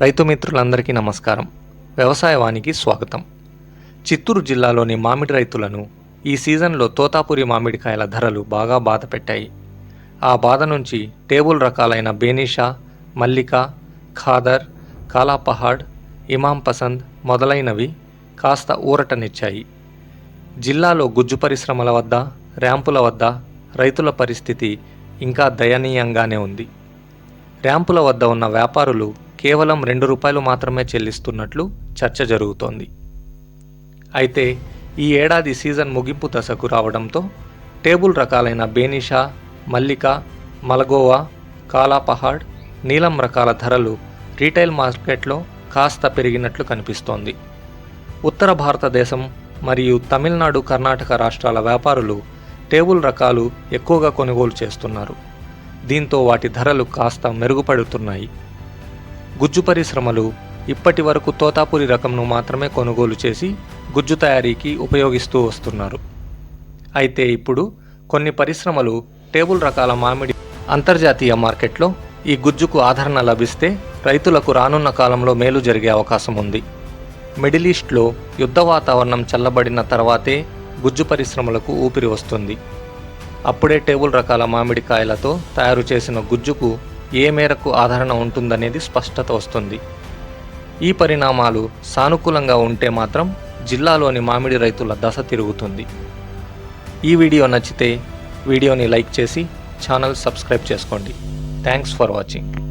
రైతు మిత్రులందరికీ నమస్కారం. వ్యవసాయవానికి స్వాగతం. చిత్తూరు జిల్లాలోని మామిడి రైతులను ఈ సీజన్లో తోతాపురి మామిడికాయల ధరలు బాగా బాధ పెట్టాయి. ఆ బాధ నుంచి టేబుల్ రకాలైన బేనిషా మల్లిక ఖాదర్ కాలాపహాడ్ ఇమాం పసంద్ మొదలైనవి కాస్త ఊరటనిచ్చాయి జిల్లాలో గుజ్జు పరిశ్రమల వద్ద ర్యాంపుల వద్ద రైతుల పరిస్థితి ఇంకా దయనీయంగానే ఉంది. ర్యాంపుల వద్ద ఉన్న వ్యాపారులు కేవలం రెండు రూపాయలు మాత్రమే చెల్లిస్తున్నట్లు చర్చ జరుగుతోంది. అయితే ఈ ఏడాది సీజన్ ముగింపు దశకు రావడంతో టేబుల్ రకాలైన బేనిషా మల్లిక మలగోవా కాలాపహాడ్ నీలం రకాల ధరలు రీటైల్ మార్కెట్లో కాస్త పెరిగినట్లు కనిపిస్తోంది. ఉత్తర భారతదేశం మరియు తమిళనాడు కర్ణాటక రాష్ట్రాల వ్యాపారులు టేబుల్ రకాలు ఎక్కువగా కొనుగోలు చేస్తున్నారు. దీంతో వాటి ధరలు కాస్త మెరుగుపడుతున్నాయి. గుజ్జు పరిశ్రమలు ఇప్పటి వరకు తోతాపురి రకంను మాత్రమే కొనుగోలు చేసి గుజ్జు తయారీకి ఉపయోగిస్తూ వస్తున్నారు. అయితే ఇప్పుడు కొన్ని పరిశ్రమలు టేబుల్ రకాల మామిడి అంతర్జాతీయ మార్కెట్లో ఈ గుజ్జుకు ఆదరణ లభిస్తే రైతులకు రానున్న కాలంలో మేలు జరిగే అవకాశం ఉంది. మిడిల్ ఈస్ట్లో యుద్ధ వాతావరణం చల్లబడిన తర్వాతే గుజ్జు పరిశ్రమలకు ఊపిరి వస్తుంది. అప్పుడే టేబుల్ రకాల మామిడికాయలతో తయారు చేసిన గుజ్జుకు ఏ మేరకు ఆదరణ ఉంటుందనేది స్పష్టత వస్తుంది. ఈ పరిణామాలు సానుకూలంగా ఉంటే మాత్రం జిల్లాలోని మామిడి రైతుల దశ తిరుగుతుంది. ఈ వీడియో నచ్చితే వీడియోని లైక్ చేసి ఛానల్ సబ్స్క్రైబ్ చేసుకోండి. Thanks for watching.